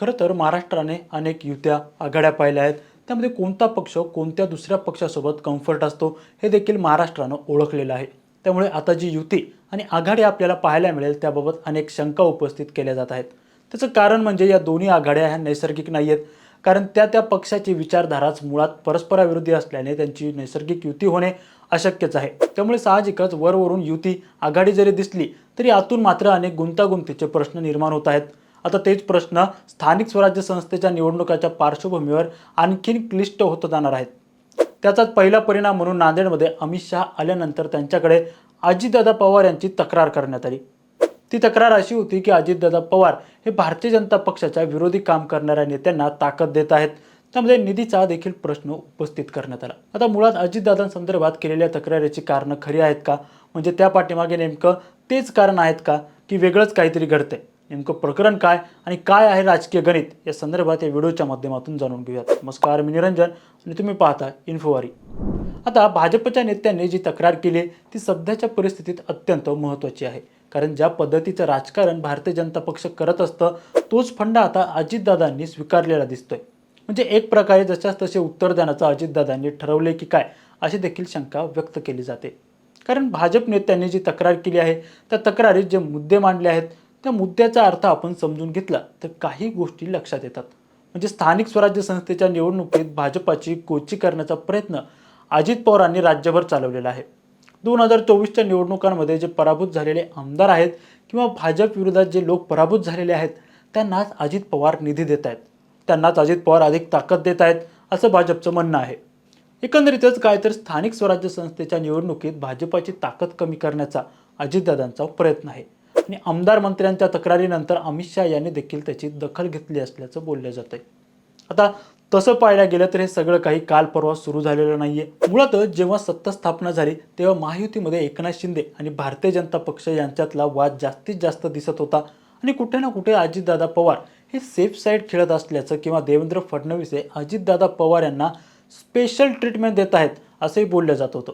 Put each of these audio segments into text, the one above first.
खरं तर महाराष्ट्राने अनेक युत्या आघाड्या पाहिल्या आहेत. त्यामध्ये कोणता पक्ष कोणत्या दुसऱ्या पक्षासोबत कम्फर्ट असतो हे देखील महाराष्ट्रानं ओळखलेलं आहे. त्यामुळे आता जी युती आणि आघाडी आपल्याला पाहायला मिळेल त्याबाबत अनेक शंका उपस्थित केल्या जात आहेत. त्याचं कारण म्हणजे या दोन्ही आघाड्या ह्या नैसर्गिक नाही आहेत कारण त्या त्या पक्षाची विचारधाराच मुळात परस्पराविरोधी असल्याने त्यांची नैसर्गिक युती होणे अशक्यच आहे. त्यामुळे साहजिकच वरवरून युती आघाडी जरी दिसली तरी आतून मात्र अनेक गुंतागुंतीचे प्रश्न निर्माण होत आहेत. आता तेच प्रश्न स्थानिक स्वराज्य संस्थेच्या निवडणुकाच्या पार्श्वभूमीवर आणखीन क्लिष्ट होत जाणार आहेत. त्याचाच पहिला परिणाम म्हणून नांदेडमध्ये अमित शहा आल्यानंतर त्यांच्याकडे अजितदादा पवार यांची तक्रार करण्यात आली. ती तक्रार अशी होती की अजितदादा पवार हे भारतीय जनता पक्षाच्या विरोधी काम करणाऱ्या नेत्यांना ताकद देत आहेत. त्यामध्ये निधीचा देखील प्रश्न उपस्थित करण्यात आला. आता मुळात अजितदादांसंदर्भात केलेल्या तक्रारीची कारणं खरी आहेत का? म्हणजे त्या पाठीमागे नेमकं तेच कारण आहेत का? की वेगळंच काहीतरी घडतंय? नेमकं प्रकरण काय आणि काय आहे राजकीय गणित या संदर्भात या व्हिडिओच्या माध्यमातून जाणून घेऊयात. नमस्कार मी निरंजन आणि तुम्ही पाहता इन्फोवारी आता भाजपच्या नेत्यांनी जी तक्रार केली ती सध्याच्या परिस्थितीत अत्यंत महत्त्वाची आहे. कारण ज्या पद्धतीचं राजकारण भारतीय जनता पक्ष करत असतं तोच फंडा आता अजितदादांनी स्वीकारलेला दिसतोय. म्हणजे एक प्रकारे जशाच तसे उत्तर देण्याचं अजितदादांनी ठरवले की काय अशी देखील शंका व्यक्त केली जाते. कारण भाजप नेत्यांनी जी तक्रार केली आहे त्या तक्रारीत जे मुद्दे मांडले आहेत त्या मुद्द्याचा अर्थ आपण समजून घेतला तर काही गोष्टी लक्षात येतात. म्हणजे स्थानिक स्वराज्य संस्थेच्या निवडणुकीत भाजपाची कोची करण्याचा प्रयत्न अजित पवारांनी राज्यभर चालवलेला आहे. दोन हजार चोवीसच्या निवडणुकांमध्ये जे पराभूत झालेले आमदार आहेत किंवा भाजप विरोधात जे लोक पराभूत झालेले आहेत त्यांनाच अजित पवार निधी देत आहेत. त्यांनाच अजित पवार अधिक ताकद देत आहेत असं भाजपचं म्हणणं आहे. एकंदरीतच काय तर स्थानिक स्वराज्य संस्थेच्या निवडणुकीत भाजपाची ताकद कमी करण्याचा अजितदादांचा प्रयत्न आहे. आणि आमदार मंत्र्यांच्या तक्रारीनंतर अमित शहा यांनी देखील त्याची दखल घेतली असल्याचं बोललं जात आहे आता तसं पाहायला गेलं तर हे सगळं काही काल परवा सुरू झालेलं नाहीये. मुळातच जेव्हा सत्ता स्थापना झाली तेव्हा महायुतीमध्ये एकनाथ शिंदे आणि भारतीय जनता पक्ष यांच्यातला वाद जास्तीत जास्त दिसत होता. आणि कुठे ना कुठे अजितदादा पवार हे सेफ साईड खेळत असल्याचं किंवा देवेंद्र फडणवीस हे अजितदादा पवार यांना स्पेशल ट्रीटमेंट देत आहेत असंही बोललं जात होतं.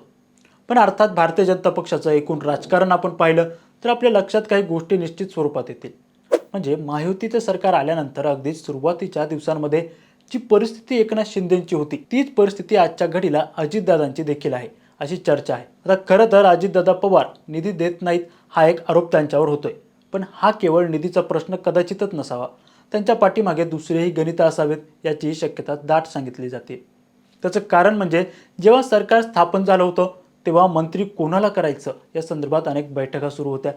पण अर्थात भारतीय जनता पक्षाचं एकूण राजकारण आपण पाहिलं तर आपल्या लक्षात काही गोष्टी निश्चित स्वरूपात येतील. म्हणजे महायुतीचं सरकार आल्यानंतर अगदीच सुरुवातीच्या दिवसांमध्ये जी परिस्थिती एकनाथ शिंदेची होती तीच परिस्थिती आजच्या घडीला अजितदादांची देखील आहे अशी चर्चा आहे. आता खरं तर अजितदादा पवार निधी देत नाहीत हा एक आरोप त्यांच्यावर होतोय. पण हा केवळ निधीचा प्रश्न कदाचितच नसावा. त्यांच्या पाठीमागे दुसरेही गणितं असावेत याचीही शक्यता दाट सांगितली जाते. त्याचं कारण म्हणजे जेव्हा सरकार स्थापन झालं होतं तेव्हा मंत्री कोणाला करायचं? या संदर्भात अनेक बैठका सुरू होत्या.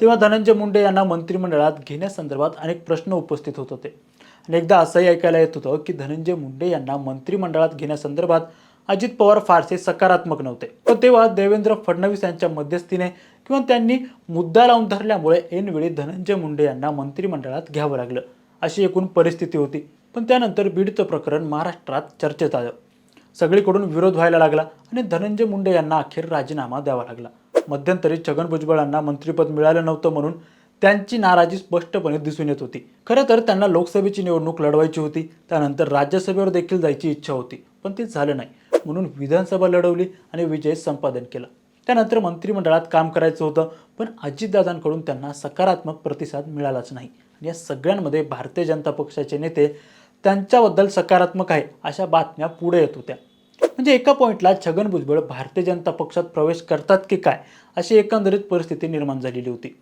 तेव्हा धनंजय मुंडे यांना मंत्रिमंडळात घेण्यासंदर्भात अनेक प्रश्न उपस्थित होत होते. आणि एकदा असंही ऐकायला येत होतं की धनंजय मुंडे यांना मंत्रिमंडळात घेण्यासंदर्भात अजित पवार फारसे सकारात्मक नव्हते. पण तेव्हा देवेंद्र फडणवीस यांच्या मध्यस्थीने किंवा त्यांनी मुद्दा लावून धरल्यामुळे ऐनवेळी धनंजय मुंडे यांना मंत्रिमंडळात घ्यावं लागलं अशी एकूण परिस्थिती होती. पण त्यानंतर बीडचं प्रकरण महाराष्ट्रात चर्चेत आलं. सगळीकडून विरोध व्हायला लागला आणि धनंजय मुंडे यांना अखेर राजीनामा द्यावा लागला. मध्यंतरी छगन भुजबळांना मंत्रिपद मिळालं नव्हतं म्हणून त्यांची नाराजी स्पष्टपणे दिसून येत होती. खरं तर त्यांना लोकसभेची निवडणूक लढवायची होती. त्यानंतर राज्यसभेवर देखील जायची इच्छा होती पण ते झालं नाही. म्हणून विधानसभा लढवली आणि विजय संपादन केला. त्यानंतर मंत्रिमंडळात काम करायचं होतं पण अजितदादांकडून त्यांना सकारात्मक प्रतिसाद मिळालाच नाही. या सगळ्यांमध्ये भारतीय जनता पक्षाचे नेते त्यांच्याबद्दल सकारात्मक आहे अशा बातम्या पुढे येत होत्या. म्हणजे एका पॉईंटला छगन भुजबळ भारतीय जनता पक्षात प्रवेश करतात की काय अशी एकंदरीत परिस्थिती निर्माण झालेली होती.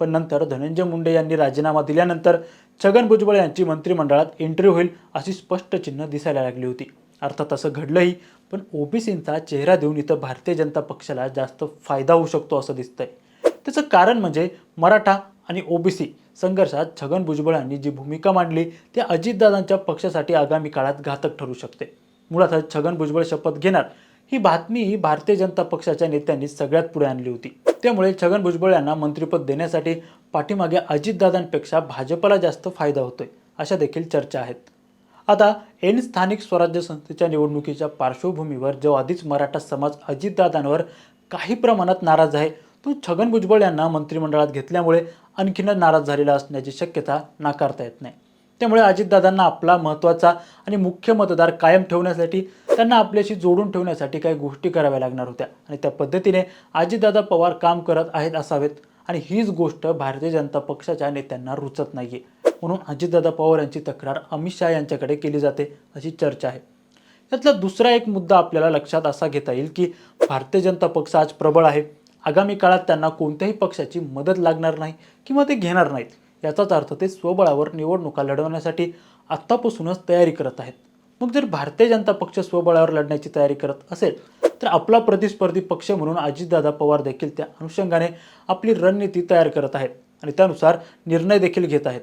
पण नंतर धनंजय मुंडे यांनी राजीनामा दिल्यानंतर छगन भुजबळ यांची मंत्रिमंडळात एंट्री होईल अशी स्पष्ट चिन्ह दिसायला लागली होती. अर्थात असं घडलंही पण ओबीसींचा चेहरा देऊन इथं भारतीय जनता पक्षाला जास्त फायदा होऊ शकतो असं दिसतंय. त्याचं कारण म्हणजे मराठा आणि ओबीसी संघर्षात छगन भुजबळ यांनी जी भूमिका मांडली ती अजितदादांच्या पक्षासाठी आगामी काळात घातक ठरू शकते. मुळातच छगन भुजबळ शपथ घेणार ही बातमी ही भारतीय जनता पक्षाच्या नेत्यांनी सगळ्यात पुढे आणली होती. त्यामुळे छगन भुजबळ यांना मंत्रिपद देण्यासाठी पाठीमागे अजितदादांपेक्षा भाजपला जास्त फायदा होतोय अशा देखील चर्चा आहेत. आता एन स्थानिक स्वराज्य संस्थेच्या निवडणुकीच्या पार्श्वभूमीवर जो आधीच मराठा समाज अजितदादांवर काही प्रमाणात नाराज आहे तो छगन भुजबळ यांना मंत्रिमंडळात घेतल्यामुळे आणखीनच नाराज झालेला असण्याची शक्यता नाकारता येत नाही. त्यामुळे अजितदादांना आपला महत्त्वाचा आणि मुख्य मतदार कायम ठेवण्यासाठी त्यांना आपल्याशी जोडून ठेवण्यासाठी काही गोष्टी कराव्या लागणार होत्या आणि त्या पद्धतीने अजितदादा पवार काम करत आहेत असावेत आणि हीच गोष्ट भारतीय जनता पक्षाच्या नेत्यांना रुचत नाही आहे म्हणून अजितदादा पवार यांची तक्रार अमित शहा यांच्याकडे केली जाते अशी चर्चा आहे. यातला दुसरा एक मुद्दा आपल्याला लक्षात असा घेता येईल की भारतीय जनता पक्ष आज प्रबळ आहे. आगामी काळात त्यांना कोणत्याही पक्षाची मदत लागणार नाही किंवा ते घेणार नाहीत. याचाच अर्थ ते स्वबळावर निवडणुका लढवण्यासाठी आत्तापासूनच तयारी करत आहेत. मग जर भारतीय जनता पक्ष स्वबळावर लढण्याची तयारी करत असेल तर आपला प्रतिस्पर्धी पक्ष म्हणून अजितदादा पवार देखील त्या अनुषंगाने आपली रणनीती तयार करत आहेत आणि त्यानुसार निर्णय देखील घेत आहेत.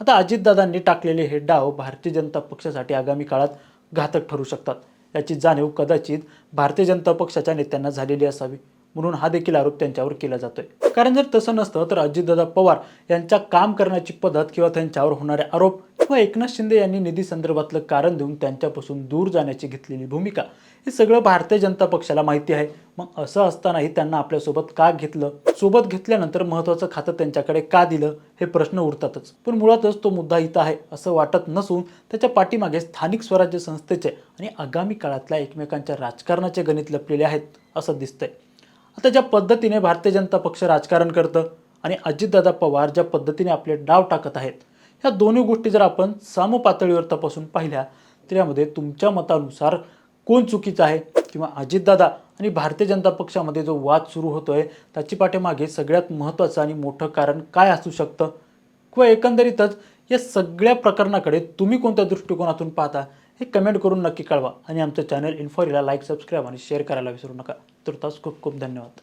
आता अजितदादांनी टाकलेले हे डाव भारतीय जनता पक्षासाठी आगामी काळात घातक ठरू शकतात. याची जाणीव कदाचित भारतीय जनता पक्षाच्या नेत्यांना झालेली असावी. म्हणून हा देखील आरोप त्यांच्यावर केला जातोय. कारण जर तसं नसतं तर अजितदादा पवार यांच्या काम करण्याची पद्धत किंवा त्यांच्यावर होणारे आरोप किंवा एकनाथ शिंदे यांनी निधी संदर्भातलं कारण देऊन त्यांच्यापासून दूर जाण्याची घेतलेली भूमिका हे सगळं भारतीय जनता पक्षाला माहिती आहे. मग असं असतानाही त्यांना आपल्यासोबत का घेतलं? सोबत घेतल्यानंतर महत्त्वाचं खातं त्यांच्याकडे का दिलं? हे प्रश्न उरतातच. पण मुळातच तो मुद्दा इथं आहे असं वाटत नसून त्याच्या पाठीमागे स्थानिक स्वराज्य संस्थेचे आणि आगामी काळातल्या एकमेकांच्या राजकारणाचे गणित लपलेले आहेत असं दिसतंय. आता ज्या पद्धतीने भारतीय जनता पक्ष राजकारण करतं आणि अजितदादा पवार ज्या पद्धतीने आपले डाव टाकत आहेत ह्या दोन्ही गोष्टी जर आपण समपातळीवर तपासून पाहिल्या तर यामध्ये तुमच्या मतानुसार कोण चुकीचं आहे किंवा अजितदादा आणि भारतीय जनता पक्षामध्ये जो वाद सुरू होतो आहे त्याची पाठीमागे सगळ्यात महत्त्वाचं आणि मोठं कारण काय असू शकतं? किंवा एकंदरीतच या सगळ्या प्रकरणाकडे तुम्ही कोणत्या दृष्टिकोनातून पाहता? हे कमेंट करून नक्की कळवा. आणि आमचं चॅनल इन्फॉरीला लाईक सबस्क्राईब आणि शेअर करायला विसरू नका. तर तास खूप खूप धन्यवाद.